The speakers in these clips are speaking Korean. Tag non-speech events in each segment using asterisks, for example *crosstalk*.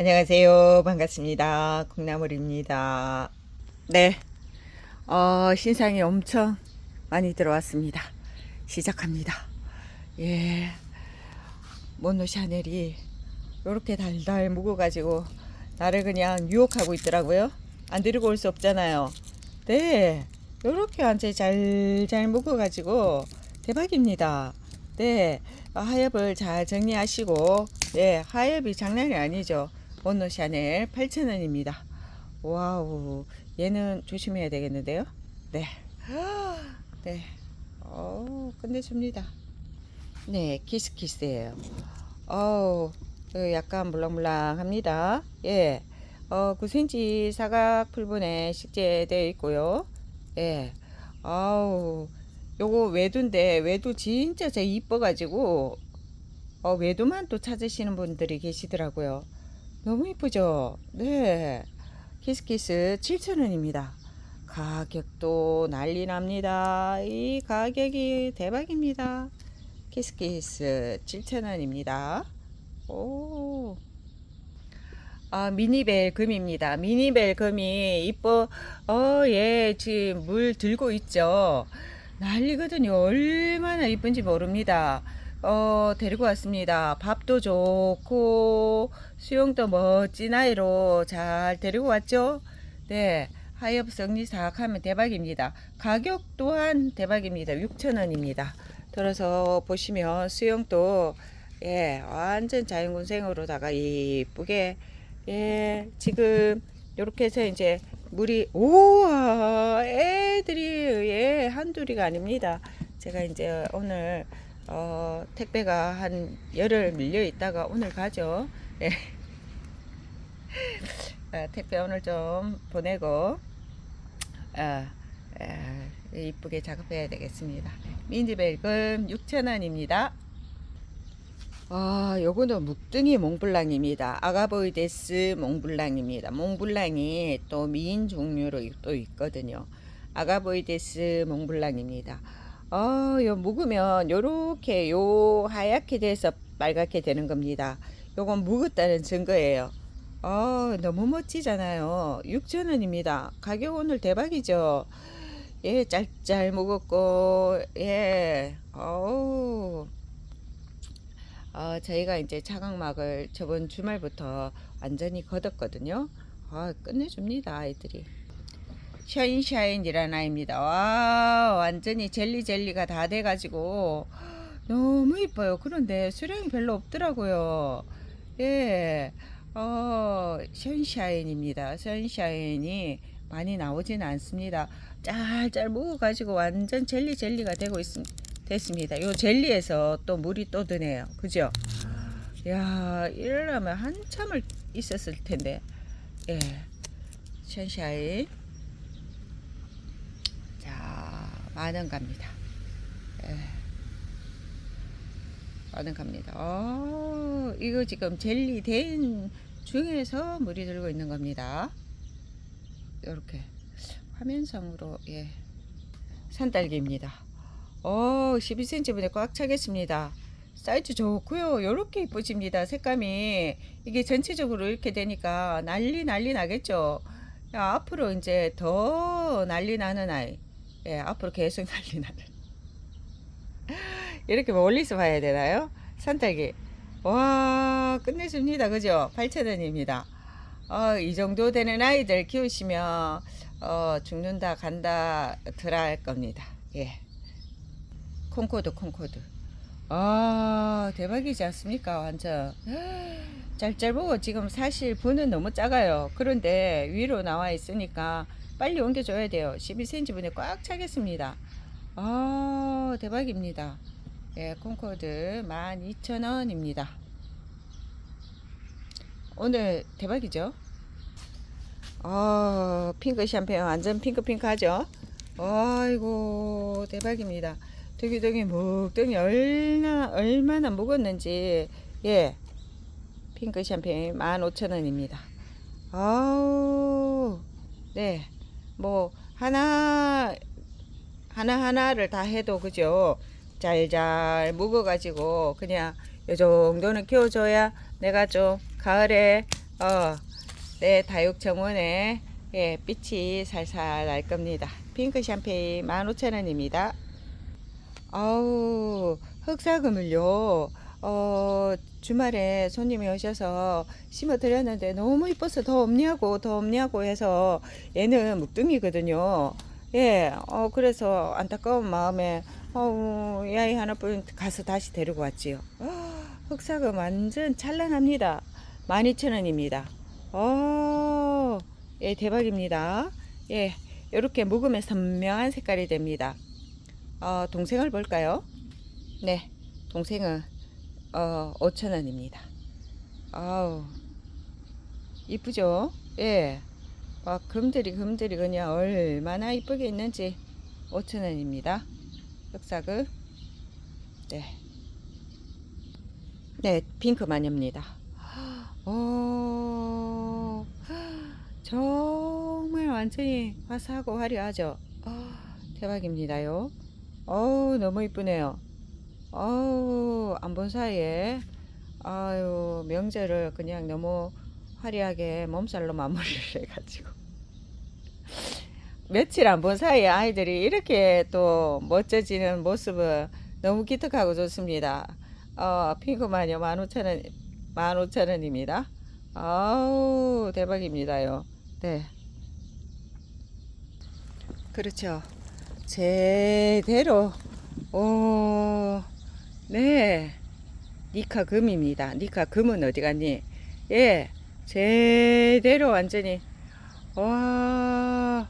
안녕하세요. 반갑습니다. 콩나물입니다. 네. 어, 신상이 엄청 많이 들어왔습니다. 시작합니다. 예. 모노 샤넬이 이렇게 달달 묵어가지고 나를 그냥 유혹하고 있더라고요. 안 데리고 올 수 없잖아요. 네. 이렇게 완전히 잘잘 묵어가지고 대박입니다. 네. 어, 하엽을 잘 정리하시고, 네. 하엽이 장난이 아니죠. 모노 샤넬 8,000원입니다. 와우. 얘는 조심해야 되겠는데요. 네. *gasps* 네. 어 끝내줍니다. 네, 키스키스예요. 어우, 그 약간 물랑물랑합니다. 예. 어, 9cm 사각 풀분에 식재되어 있고요. 예. 아우, 요거 외두인데, 외두 진짜 제 이뻐가지고, 어, 외두만 또 찾으시는 분들이 계시더라고요. 너무 이쁘죠? 네. 키스키스 7,000원입니다. 가격도 난리 납니다. 이 가격이 대박입니다. 키스키스 7,000원입니다. 오. 아, 미니벨 금입니다. 미니벨 금이 이뻐, 어, 예, 지금 물 들고 있죠. 난리거든요. 얼마나 이쁜지 모릅니다. 어, 데리고 왔습니다. 밥도 좋고, 수영도 멋진 아이로 잘 데리고 왔죠? 네. 하엽 정리 싹 하면 대박입니다. 가격 또한 대박입니다. 6,000원입니다. 들어서 보시면 수영도 예, 완전 자연군생으로다가 이쁘게 예, 지금 이렇게 해서 이제 물이 우와 애들이 예, 한둘이가 아닙니다. 제가 이제 오늘 어, 택배가 한 열흘 밀려 있다가 오늘 가죠. 예. *laughs* 아, 택배 오늘 좀 보내고 아, 아, 이쁘게 작업해야 되겠습니다. 미니벨금 6,000원입니다. 아, 요거는 묵등이 몽블랑입니다. 아가보이데스 몽블랑입니다. 몽블랑이 또 미인 종류로 또 있거든요. 아가보이데스 몽블랑입니다. 어, 요 묵으면 요렇게 요 하얗게 돼서 빨갛게 되는 겁니다. 요건 묵었다는 증거예요. 어, 너무 멋지잖아요. 6,000원입니다. 가격 오늘 대박이죠. 예, 짤짤 묵었고, 예, 어우. 어, 저희가 이제 차각막을 저번 주말부터 완전히 걷었거든요. 아, 끝내줍니다, 아이들이. 샤인샤인이라는 아이입니다. 와, 완전히 젤리 젤리가 다 돼가지고 너무 이뻐요. 그런데 수량이 별로 없더라고요. 예, 어, 샤인샤인입니다. 샤인샤인이 많이 나오지는 않습니다. 짤짤 먹어가지고 완전 젤리 젤리가 되고 있습니다. 됐습니다. 요 젤리에서 또 물이 또 드네요. 그죠? 야, 이러려면 한참을 있었을 텐데. 예. 션샤인. 자, 만원 갑니다. 예. 만원 갑니다. 어, 이거 지금 젤리 된 중에서 물이 들고 있는 겁니다. 이렇게 화면상으로 예. 산딸기입니다. 어, 12cm분에 꽉 차겠습니다. 사이즈 좋고요. 이렇게 이쁘집니다. 색감이 이게 전체적으로 이렇게 되니까 난리 난리 나겠죠. 야, 앞으로 이제 더 난리 나는 아이. 예, 앞으로 계속 난리 나는. 이렇게 멀리서 봐야 되나요? 산딸기. 와, 끝내줍니다. 그죠? 8,000원입니다. 어, 이 정도 되는 아이들 키우시면, 어, 죽는다, 간다, 덜할 겁니다. 예. 콩코드, 콩코드. 아, 대박이지 않습니까? 완전. 짤짤 보고 지금 사실 분은 너무 작아요. 그런데 위로 나와 있으니까 빨리 옮겨줘야 돼요. 12cm 분에 꽉 차겠습니다. 아, 대박입니다. 예, 콩코드 12,000원입니다. 오늘 대박이죠? 아, 핑크 샴페인 완전 핑크핑크 하죠? 아이고, 대박입니다. 되게 묵등이 얼마나, 얼마나 묵었는지, 예. 핑크 샴페인 15,000원입니다. 아우, 네. 뭐, 하나, 하나하나를 다 해도, 그죠? 잘잘 묵어가지고, 그냥, 요 정도는 키워줘야 내가 좀 가을에 어, 네, 다육 정원에 예, 빛이 살살 날 겁니다. 핑크 샴페인 15,000원입니다. 아우, 흑사금을요, 어, 주말에 손님이 오셔서 심어 드렸는데 너무 이뻐서 더 없냐고, 더 없냐고 해서 얘는 묵둥이거든요. 예, 어, 그래서 안타까운 마음에, 어우, 이 아이 하나뿐 가서 다시 데리고 왔지요. 흑사금 완전 찬란합니다. 12,000원입니다. 어, 예, 대박입니다. 예, 이렇게 묵으면 선명한 색깔이 됩니다. 어, 동생을 볼까요? 네, 동생은 어, 5,000원입니다. 아우, 이쁘죠? 예. 와, 금들이 금들이 그냥 얼마나 이쁘게 있는지 5,000원입니다. 흑사금. 네. 네, 핑크 마녀입니다. 오, 정말 완전히 화사하고 화려하죠. 아, 대박입니다요. 어우, 너무 이쁘네요. 어우, 안 본 사이에, 아유, 명절을 그냥 너무 화려하게 몸살로 마무리를 *laughs* 해가지고. 며칠 안 본 사이에 아이들이 이렇게 또 멋져지는 모습은 너무 기특하고 좋습니다. 어, 핑크마녀 15,000원, 15,000원입니다. 아우, 대박입니다요. 네. 그렇죠. 제대로, 오, 네. 니카 금입니다. 니카 금은 어디 갔니? 예, 제대로 완전히, 와,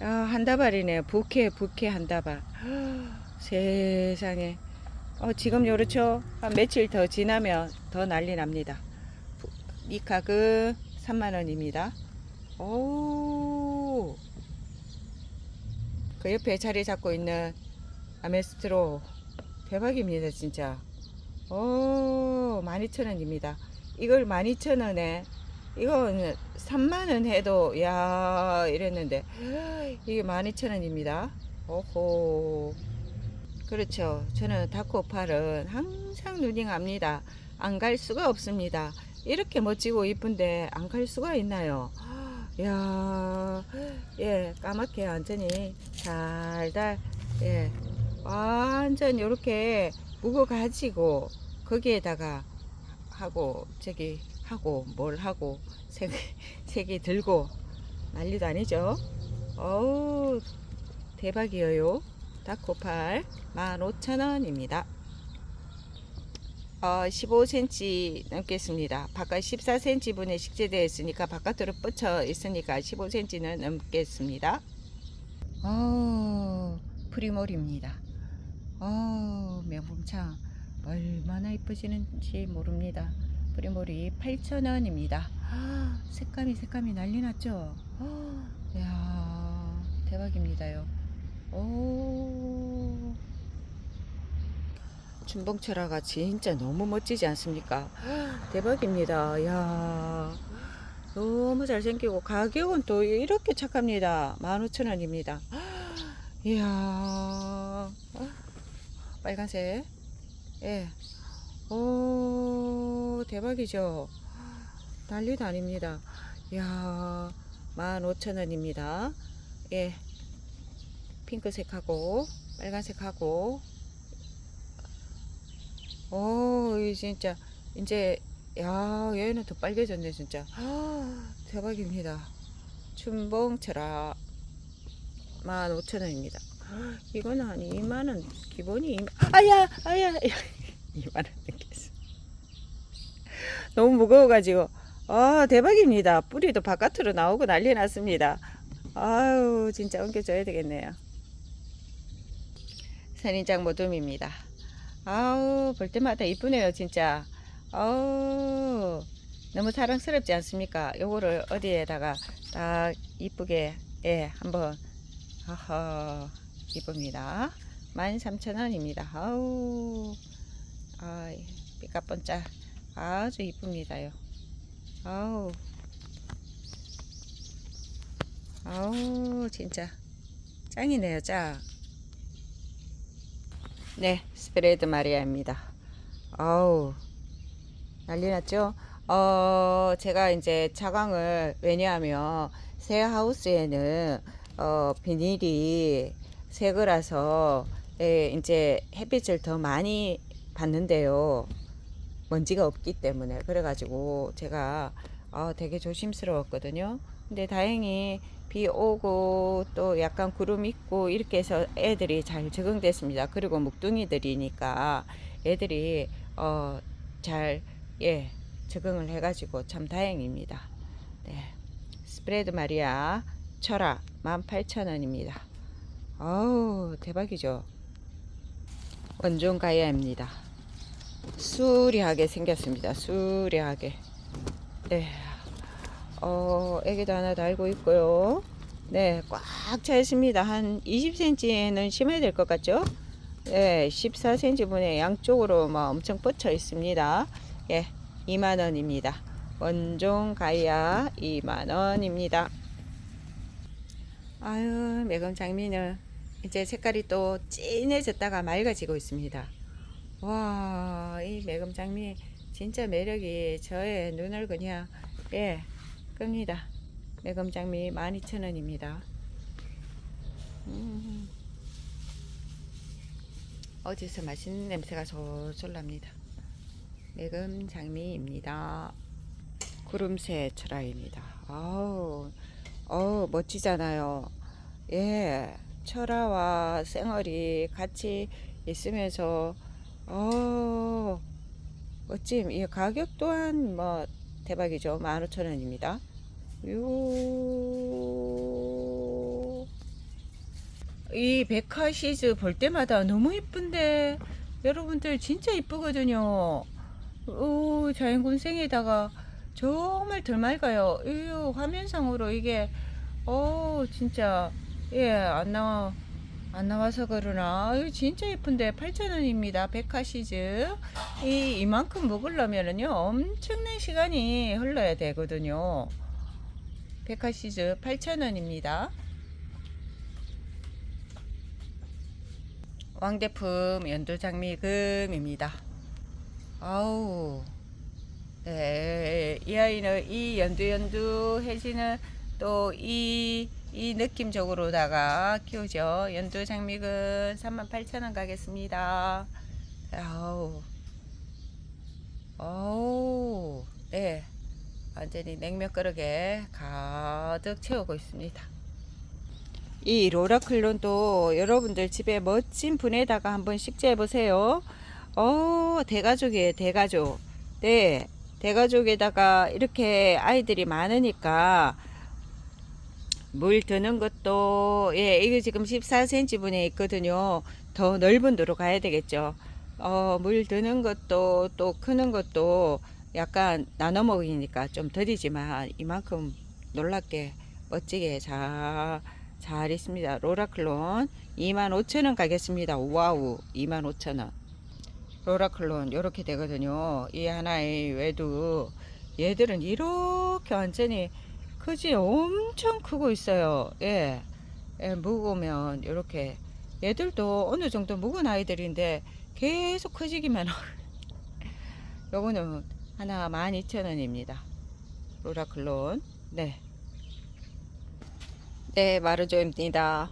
야, 한 다발이네요. 부캐, 부캐 한 다발. 세상에. 어, 지금 요렇죠? 한 며칠 더 지나면 더 난리 납니다. 부- 이 가격 3만원입니다. 오. 그 옆에 자리 잡고 있는 아메스트로 대박입니다, 진짜. 오, 12,000원입니다. 이걸 12,000원에 이건 3만원 해도 야 이랬는데 이게 12,000원입니다. 오호. 그렇죠. 저는 다코팔은 항상 눈이 갑니다. 안 갈 수가 없습니다. 이렇게 멋지고 이쁜데 안 갈 수가 있나요? 야, 예, 까맣게 완전히 달달, 예, 완전 이렇게 묵어 가지고 거기에다가 하고 저기 하고 뭘 하고 색 색이 *laughs* 들고 난리도 아니죠. 어우 대박이에요. 다코팔 15,000원입니다. 어, 15cm 넘겠습니다. 바깥 14cm 분에 식재되어 있으니까 바깥으로 뻗쳐 있으니까 15cm는 넘겠습니다. 어, 프리몰입니다. 어, 명품창 얼마나 이쁘시는지 모릅니다. 프리몰이 8,000원입니다. *gasps* 색감이 색감이 난리 났죠? *gasps* 이야, 대박입니다요. 오. 춘봉철화가 진짜 너무 멋지지 않습니까? *gasps* 대박입니다. 야 너무 잘생기고 가격은 또 이렇게 착합니다. 15,000원입니다. 이야 빨간색 예. 오 대박이죠. 난리도 아닙니다. 이야 15,000원입니다. 예. 핑크색하고 빨간색하고 오, 이 진짜 이제 야, 얘는 더 빨개졌네 진짜. 대박입니다. 춘봉철아 15,000원입니다. 이거는 한 2만 원 기본이 2만... 아야, 아야, 2만 원 넘겠어. 너무 무거워가지고 아 대박입니다. 뿌리도 바깥으로 나오고 난리 났습니다. 아유 진짜 옮겨줘야 되겠네요. 선인장 모둠입니다. 아우 볼 때마다 이쁘네요 진짜. 아우 너무 사랑스럽지 않습니까? 요거를 어디에다가 딱 이쁘게 예 한번 하하 이쁩니다. 13,000원입니다. 아우 아 삐까뻔짝 아주 이쁩니다요. 아우 아우 진짜 짱이네요 짱. 네 스프레드 마리아입니다. 아우 난리 났죠? 어, 제가 이제 자강을 왜냐하면 새 하우스에는 어, 비닐이 새 거라서 예, 이제 햇빛을 더 많이 받는데요. 먼지가 없기 때문에 그래가지고 제가 어, 되게 조심스러웠거든요. 근데 다행히 비 오고 또 약간 구름 있고 이렇게 해서 애들이 잘 적응됐습니다. 그리고 묵둥이들이니까 애들이 어, 잘 예, 적응을 해가지고 참 다행입니다. 네. 스프레드 마리아 철아 18,000원입니다. 어우 대박이죠. 원종 가야입니다. 수리하게 생겼습니다. 수리하게. 네. 어, 애기도 하나 달고 있고요. 네, 꽉 차 있습니다. 한 20cm는 심어야 될 것 같죠? 네, 14cm 분의 양쪽으로 막 엄청 뻗쳐 있습니다. 예, 2만원입니다. 원종 가야 2만원입니다. 아유, 매금 장미는 이제 색깔이 또 진해졌다가 맑아지고 있습니다. 와, 이 매금 장미 진짜 매력이 저의 눈을 그냥, 예, 끕니다. 매금 장미 12,000원입니다. 음, 어디서 맛있는 냄새가 솔솔 납니다. 매금 장미입니다. 구름새 철화입니다. 아우, 어우, 멋지잖아요. 예, 철화와 생얼이 같이 있으면서, 어, 멋짐. 이 가격 또한 뭐 대박이죠. 15,000원입니다. 요. 이 백화 시즈 볼 때마다 너무 이쁜데 여러분들 진짜 이쁘거든요. 오, 자연군생에다가 정말 덜 맑아요. 이 화면상으로 이게 어 진짜 예 안 나와 안 나와서 그러나 진짜 예쁜데 8,000원입니다. 백화시즈 이 이만큼 먹으려면은요 엄청난 시간이 흘러야 되거든요. 백화시즈 8,000원입니다. 왕대품 연두장미금입니다. 아우, 네, 이 아이는 이 연두연두 해지는 또 이 이 느낌적으로다가 키우죠. 연두 장미금 38,000원 가겠습니다. 아우, 아우, 네, 완전히 냉면 그릇에 가득 채우고 있습니다. 이 로라클론도 여러분들 집에 멋진 분에다가 한번 식재해 보세요. 어, 대가족이에요, 대가족. 네, 대가족에다가 이렇게 아이들이 많으니까 물 드는 것도, 예, 이거 지금 14cm 분에 있거든요. 더 넓은 도로 가야 되겠죠. 어, 물 드는 것도 또 크는 것도 약간 나눠 먹이니까 좀 더디지만 이만큼 놀랍게 멋지게 잘, 잘 있습니다. 로라클론 25,000원 가겠습니다. 와우, 25,000원. 로라클론 이렇게 되거든요. 이 하나의 외두 얘들은 이렇게 완전히 크지 엄청 크고 있어요. 예, 예 묵으면 이렇게 얘들도 어느 정도 묵은 아이들인데 계속 커지기만 *laughs* 요거는 하나 12,000원입니다. 로라클론 네. 네, 마르조입니다.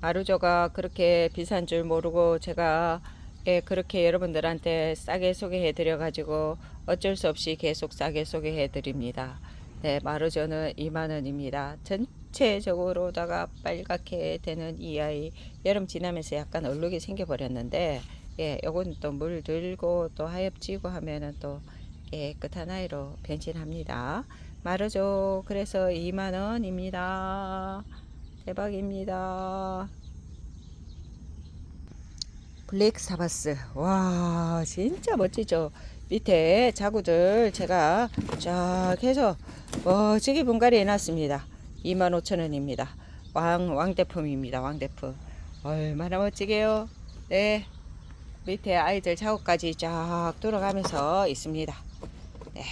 마르조가 그렇게 비싼 줄 모르고 제가 예, 그렇게 여러분들한테 싸게 소개해 드려 가지고 어쩔 수 없이 계속 싸게 소개해 드립니다. 네, 마르조는 2만 원입니다. 전체적으로다가 빨갛게 되는 이 아이 여름 지나면서 약간 얼룩이 생겨 버렸는데 예, 요건 또 물 들고 또 하엽지고 하면은 또 깨끗한 아이로 변신합니다. 마르조 그래서 2만 원입니다. 대박입니다. 블랙 사바스 와 진짜 멋지죠 밑에 자구들 제가 쫙 해서 멋지게 분갈이 해놨습니다. 25,000원입니다. 왕 왕대품입니다. 왕대품. 얼마나 멋지게요. 네. 밑에 아이들 자구까지 쫙 돌아가면서 있습니다. 네.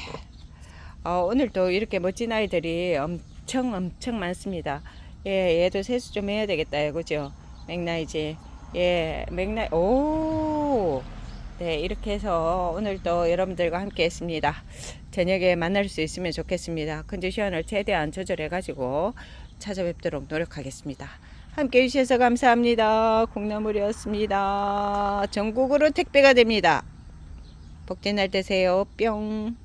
어, 오늘도 이렇게 멋진 아이들이 엄청 엄청 많습니다. 예 얘도 세수 좀 해야 되겠다 그죠? 맥나이지. 예, 맥날, 오! 네, 이렇게 해서 오늘도 여러분들과 함께 했습니다. 저녁에 만날 수 있으면 좋겠습니다. 컨디션을 최대한 조절해가지고 찾아뵙도록 노력하겠습니다. 함께 해주셔서 감사합니다. 콩나물이었습니다. 전국으로 택배가 됩니다. 복된 날 되세요. 뿅.